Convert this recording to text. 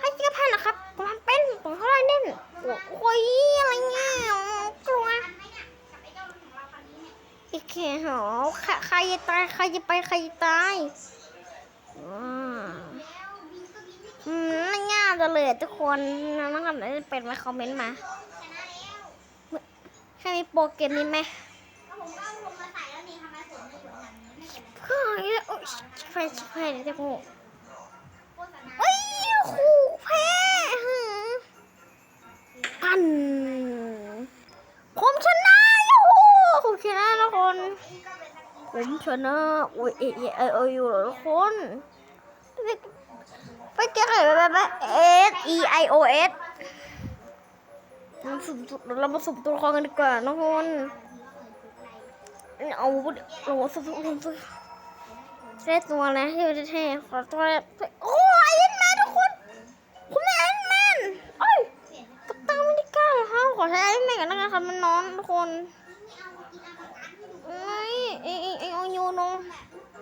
ให้เจ้าพันนะครับมทำเป็นผงเขาไล่เล่นโอ้ยอะไรเงี้ยกลัวอีกแค่หอใครจะตายใครจะไปใครจะตายอืมง่ายจะเลยทุกคนน้องกำไหนจเป็นมาคอมเมนต์มาแค่มีโปรเกมนี้ไหมเฮ้ยโอ้ยไฟไฟจะโง่ ผมชนะโอ้ยเอเอเออยู่หรอทุกคนไปเจออะไรแบบแบบ S E I O S เราสุ่มเรามาสุ่มตัวละครกันดีกว่าทุกคนเอาเราสุ่มสุ่มสุ่มได้ตัวแล้วที่มันเท่ๆขอตัวแรกโอ้ยไอรอนแมนทุกคนคุณแม่ไอรอนแมนเอ้ยกัปตันอเมริกาเหรอคะขอใช้ไอรอนแมนกันนะครับมันนอนทุกคน ไม่ เ